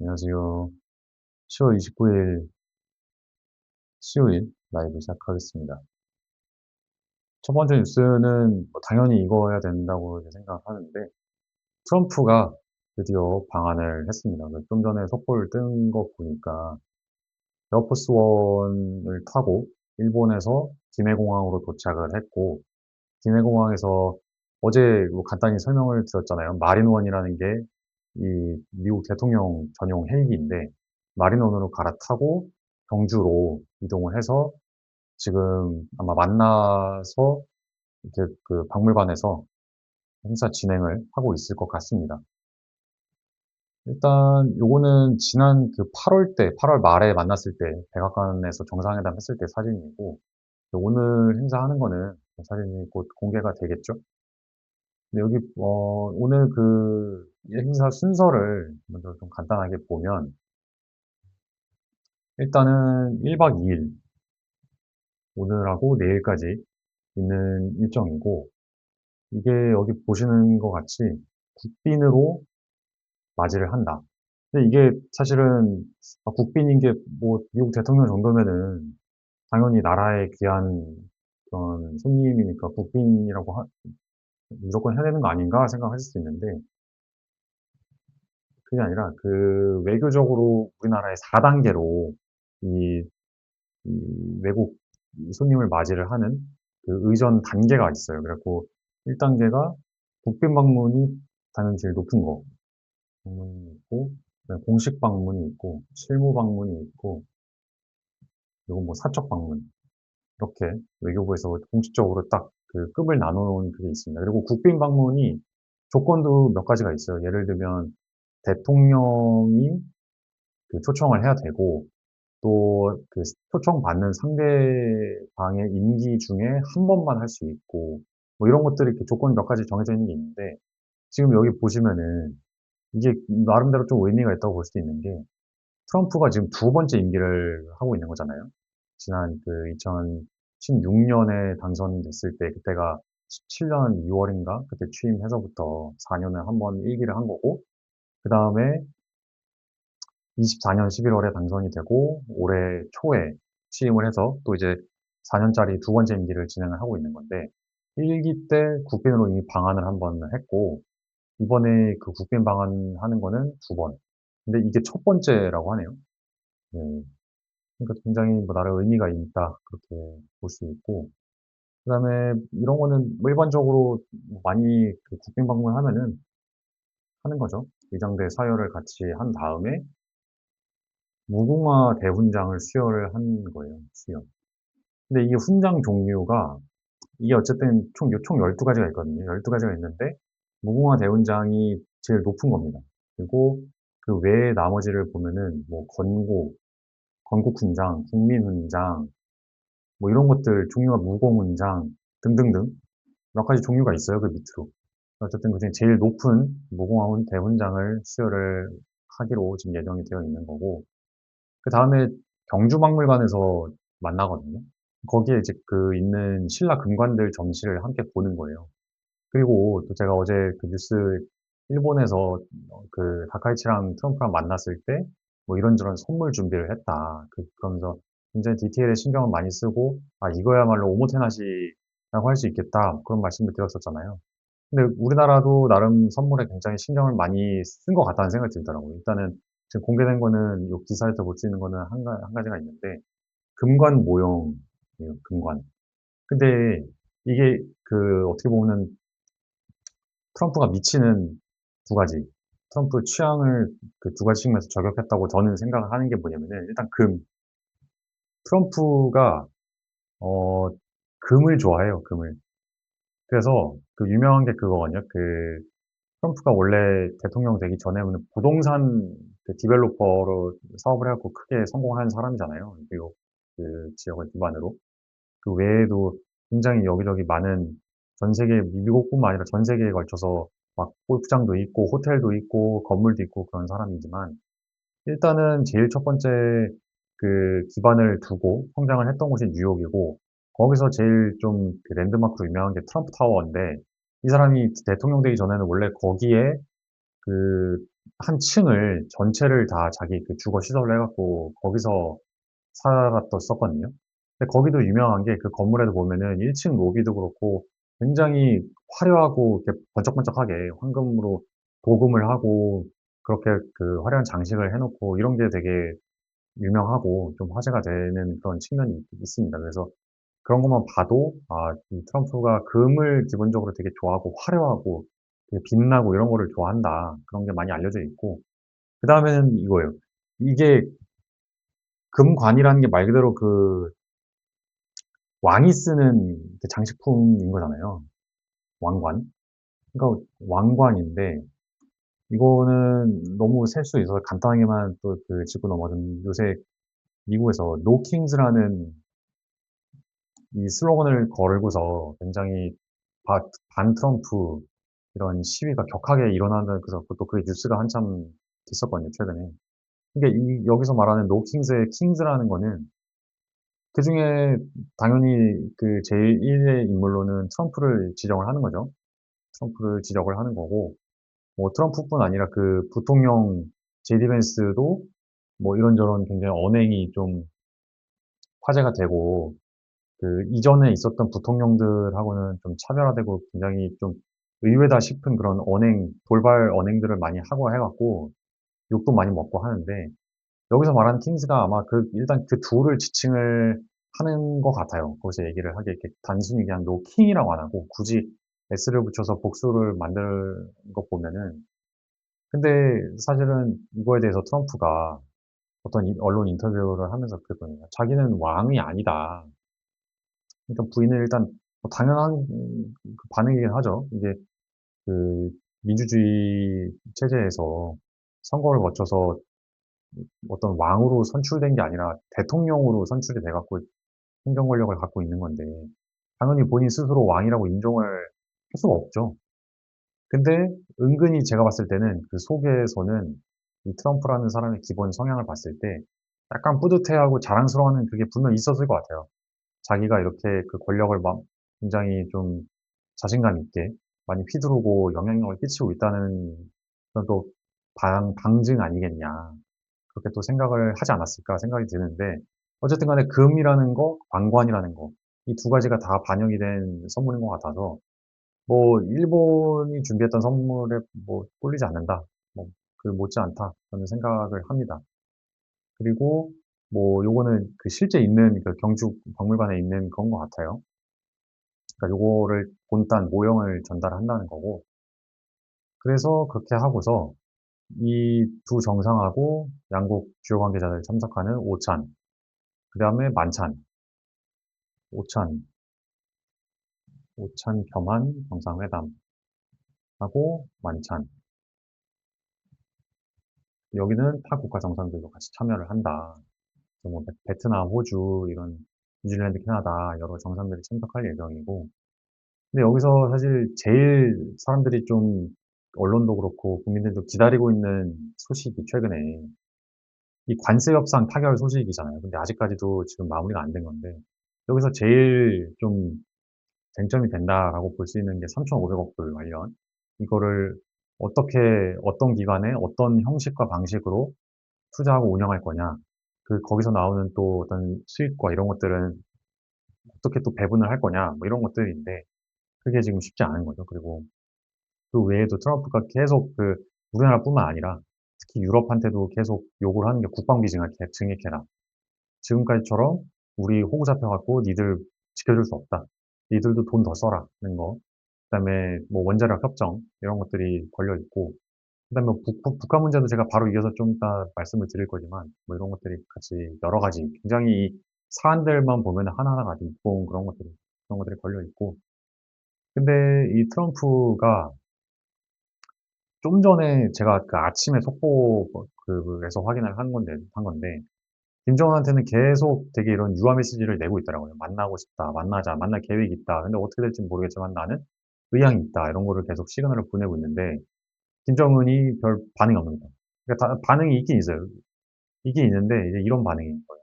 안녕하세요. 10월 29일 수요일 라이브 시작하겠습니다. 첫 번째 뉴스는 뭐 당연히 이거 해야 된다고 생각하는데 트럼프가 드디어 방한을 했습니다. 좀 전에 속보를 뜬 거 보니까 에어포스 원을 타고 일본에서 김해공항으로 도착을 했고 김해공항에서 어제 뭐 간단히 설명을 드렸잖아요. 마린원이라는 게 이 미국 대통령 전용 헬기인데 마린원으로 갈아타고 경주로 이동을 해서 지금 아마 만나서 이렇게 그 박물관에서 행사 진행을 하고 있을 것 같습니다. 일단 요거는 지난 그 8월 때, 8월 말에 만났을 때 백악관에서 정상회담 했을 때 사진이고 오늘 행사하는 거는 사진이 곧 공개가 되겠죠. 근데 여기 어, 오늘 그 행사 순서를 먼저 좀 간단하게 보면 일단은 1박 2일 오늘하고 내일까지 있는 일정이고 이게 여기 보시는 것 같이 국빈으로 맞이를 한다. 근데 이게 사실은 아, 국빈인 게 뭐 미국 대통령 정도면은 당연히 나라에 귀한 그런 손님이니까 국빈이라고 하, 무조건 해야 되는 거 아닌가 생각하실 수 있는데 그게 아니라 그 외교적으로 우리나라의 4단계로 이, 이 외국 손님을 맞이를 하는 그 의전 단계가 있어요. 그래갖고 1단계가 국빈 방문이 당연히 제일 높은 거. 방문이 있고, 공식 방문이 있고, 실무 방문이 있고, 그리고 뭐 사적 방문. 이렇게 외교부에서 공식적으로 딱 그 급을 나눠놓은 그게 있습니다. 그리고 국빈 방문이 조건도 몇 가지가 있어요. 예를 들면 대통령이 그 초청을 해야 되고 또 그 초청받는 상대방의 임기 중에 한 번만 할 수 있고 뭐 이런 것들이 이렇게 조건 몇 가지 정해져 있는 게 있는데 지금 여기 보시면은 이게 나름대로 좀 의미가 있다고 볼 수도 있는 게 트럼프가 지금 두 번째 임기를 하고 있는 거잖아요. 지난 그 2016년에 당선됐을 때 그때가 17년 2월인가 그때 취임해서부터 4년을 한 번 일기를 한 거고 그 다음에 24년 11월에 당선이 되고 올해 초에 취임을 해서 또 이제 4년짜리 두 번째 임기를 진행을 하고 있는 건데 1기 때 국빈으로 이미 방한을 한 번 했고 이번에 그 국빈 방한하는 거는 두 번. 근데 이게 첫 번째라고 하네요. 네. 그러니까 굉장히 뭐 나름 의미가 있다 그렇게 볼 수 있고 그 다음에 이런 거는 뭐 일반적으로 많이 그 국빈 방문하면은 하는 거죠. 의장대 서열을 같이 한 다음에 무궁화 대훈장을 수여를 한 거예요. 수여. 근데 이게 훈장 종류가 이게 어쨌든 총, 총 12가지가 있거든요. 12가지가 있는데 무궁화 대훈장이 제일 높은 겁니다. 그리고 그 외에 나머지를 보면은 뭐 건고, 건국훈장, 국민훈장, 뭐 이런 것들 종류가 무공훈장 등등등 몇 가지 종류가 있어요. 그 밑으로. 어쨌든 그중에 제일 높은 무공화 대훈장을 수여를 하기로 지금 예정이 되어 있는 거고 그 다음에 경주박물관에서 만나거든요. 거기에 이제 그 있는 신라 금관들 전시를 함께 보는 거예요. 그리고 또 제가 어제 그 뉴스 일본에서 그 다카이치랑 트럼프랑 만났을 때 뭐 이런저런 선물 준비를 했다. 그, 그러면서 굉장히 디테일에 신경을 많이 쓰고 아 이거야말로 오모테나시라고 할 수 있겠다 그런 말씀을 드렸었잖아요. 근데 우리나라도 나름 선물에 굉장히 신경을 많이 쓴 것 같다는 생각이 들더라고요. 일단은 지금 공개된 거는 이 기사에서 볼수 있는 거는 한, 가, 한 가지가 있는데 금관 모형이에요. 금관. 근데 이게 그 어떻게 보면 트럼프가 미치는 두 가지 트럼프 취향을 그 두 가지 측면에서 저격했다고 저는 생각을 하는 게 뭐냐면은 일단 금 트럼프가 어 금을 좋아해요 금을 그래서 그 유명한 게 그거거든요 그 트럼프가 원래 대통령 되기 전에는 부동산 그 디벨로퍼로 사업을 해갖고 크게 성공한 사람이잖아요. 뉴욕 그 지역을 기반으로. 그 외에도 굉장히 여기저기 많은 전 세계, 미국뿐만 아니라 전 세계에 걸쳐서 막 골프장도 있고, 호텔도 있고, 건물도 있고 그런 사람이지만, 일단은 제일 첫 번째 그 기반을 두고 성장을 했던 곳이 뉴욕이고, 거기서 제일 좀 그 랜드마크로 유명한 게 트럼프 타워인데, 이 사람이 대통령 되기 전에는 원래 거기에 그 한 층을 전체를 다 자기 그 주거 시설로 해갖고 거기서 살았었거든요. 근데 거기도 유명한 게 그 건물에도 보면은 1층 로비도 그렇고 굉장히 화려하고 이렇게 번쩍번쩍하게 황금으로 도금을 하고 그렇게 그 화려한 장식을 해놓고 이런 게 되게 유명하고 좀 화제가 되는 그런 측면이 있- 있습니다. 그래서 그런 것만 봐도 아, 이 트럼프가 금을 기본적으로 되게 좋아하고 화려하고 되게 빛나고 이런 거를 좋아한다. 그런 게 많이 알려져 있고 그 다음에는 이거예요. 이게 금관이라는 게 말 그대로 그 왕이 쓰는 그 장식품인 거잖아요. 왕관. 그러니까 왕관인데 이거는 너무 셀 수 있어서 간단하게만 또 그 짚고 넘어가면 요새 미국에서 노 킹즈라는 이 슬로건을 걸고서 굉장히 바- 반 트럼프 이런 시위가 격하게 일어나는 그래서 또 그게 뉴스가 한참 됐었거든요 최근에. 그러니까 이 여기서 말하는 노 킹즈의 킹즈라는 거는 그중에 당연히 그 제1의 인물로는 트럼프를 지정을 하는 거죠. 트럼프를 지적을 하는 거고 뭐 트럼프뿐 아니라 그 부통령 제디 벤스도 뭐 이런저런 굉장히 언행이 좀 화제가 되고 그 이전에 있었던 부통령들하고는 좀 차별화되고 굉장히 좀 의외다 싶은 그런 언행, 돌발 언행들을 많이 하고 해갖고 욕도 많이 먹고 하는데 여기서 말하는 킹스가 아마 그 일단 그 둘을 지칭을 하는 것 같아요. 거기서 얘기를 하게 이렇게 단순히 그냥 노 킹이라고 안 하고 굳이 s를 붙여서 복수를 만든 거 보면은 근데 사실은 이거에 대해서 트럼프가 어떤 이- 언론 인터뷰를 하면서 그랬거든요. 자기는 왕이 아니다. 그러니까 일단 뭐 당연한 음, 그 반응이긴 하죠. 이게 그 민주주의 체제에서 선거를 거쳐서 어떤 왕으로 선출된 게 아니라 대통령으로 선출이 돼갖고 행정 권력을 갖고 있는 건데 당연히 본인 스스로 왕이라고 인정을 할 수가 없죠. 근데 은근히 제가 봤을 때는 그 속에서는 이 트럼프라는 사람의 기본 성향을 봤을 때 약간 뿌듯해하고 자랑스러워하는 그게 분명히 있었을 것 같아요. 자기가 이렇게 그 권력을 막 굉장히 좀 자신감 있게 많이 휘두르고 영향력을 끼치고 있다는 그런 또 방, 방증 아니겠냐. 그렇게 또 생각을 하지 않았을까 생각이 드는데 어쨌든 간에 금이라는 거, 왕관이라는 거, 이 두 가지가 다 반영이 된 선물인 것 같아서 뭐 일본이 준비했던 선물에 뭐 꿀리지 않는다. 뭐 그 못지않다. 저는 생각을 합니다. 그리고 뭐 요거는 그 실제 있는 그 경주 박물관에 있는 그런 것 같아요. 그러니까 요거를 본딴 모형을 전달한다는 거고. 그래서 그렇게 하고서 이 두 정상하고 양국 주요 관계자들 참석하는 오찬, 그 다음에 만찬, 오찬, 오찬 겸한 정상회담 하고 만찬. 여기는 타 국가 정상들도 같이 참여를 한다. 뭐 베- 베트남, 호주, 이런 뉴질랜드, 캐나다 여러 정상들이 참석할 예정이고. 근데 여기서 사실 제일 사람들이 좀 언론도 그렇고 국민들도 기다리고 있는 소식이 최근에 이 관세 협상 타결 소식이잖아요. 근데 아직까지도 지금 마무리가 안 된 건데 여기서 제일 좀 쟁점이 된다라고 볼 수 있는 게 3,500억 불 관련 이거를 어떻게 어떤 기관에 어떤 형식과 방식으로 투자하고 운영할 거냐 그 거기서 나오는 또 어떤 수익과 이런 것들은 어떻게 또 배분을 할 거냐 뭐 이런 것들인데 그게 지금 쉽지 않은 거죠. 그리고 그 외에도 트럼프가 계속 그 우리나라뿐만 아니라 특히 유럽한테도 계속 요구를 하는 게 국방비 증액, 증액해라. 지금까지처럼 우리 호구 잡혀갖고 니들 지켜줄 수 없다. 니들도 돈 더 써라 는 거. 그 다음에 뭐 원자력 협정 이런 것들이 걸려 있고 그 다음에 뭐 북, 북, 북한 문제도 제가 바로 이어서 좀 이따 말씀을 드릴 거지만 뭐 이런 것들이 같이 여러 가지 굉장히 이 사안들만 보면 하나하나가 무거운 그런 것들이 그런 것들이 걸려 있고 근데 이 트럼프가 좀 전에 제가 그 아침에 속보에서 확인을 한 건데, 한 건데, 김정은한테는 계속 되게 이런 유화 메시지를 내고 있더라고요. 만나고 싶다, 만나자, 만날 계획이 있다. 근데 어떻게 될지 모르겠지만 나는 의향이 있다. 이런 거를 계속 시그널을 보내고 있는데, 김정은이 별 반응이 없는 거예요. 그러니까 다- 반응이 있긴 있어요. 있긴 있는데, 이제 이런 반응인 거예요.